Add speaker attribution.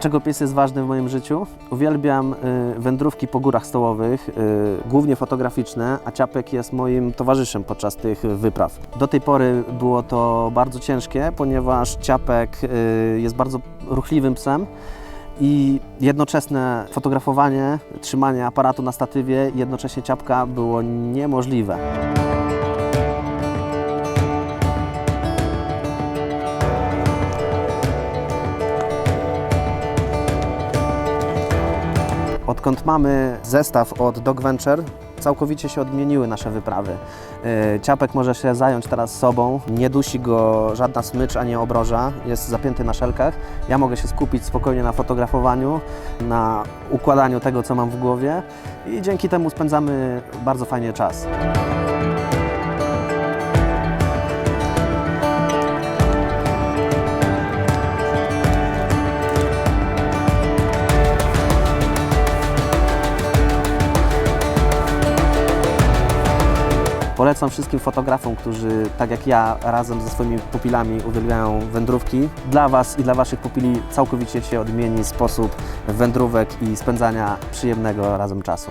Speaker 1: Dlaczego pies jest ważny w moim życiu? Uwielbiam y, wędrówki po górach stołowych, y, głównie fotograficzne, a Ciapek jest moim towarzyszem podczas tych wypraw. Do tej pory było to bardzo ciężkie, ponieważ Ciapek y, jest bardzo ruchliwym psem i jednoczesne fotografowanie, trzymanie aparatu na statywie i jednocześnie Ciapka było niemożliwe. Odkąd mamy zestaw od Dog Venture, całkowicie się odmieniły nasze wyprawy. Yy, Ciapek może się zająć teraz sobą, nie dusi go żadna smycz ani obroża, jest zapięty na szelkach. Ja mogę się skupić spokojnie na fotografowaniu, na układaniu tego, co mam w głowie i dzięki temu spędzamy bardzo fajnie czas. Polecam wszystkim fotografom, którzy tak jak ja razem ze swoimi pupilami uwielbiają wędrówki. Dla Was i dla Waszych pupili całkowicie się odmieni sposób wędrówek i spędzania przyjemnego razem czasu.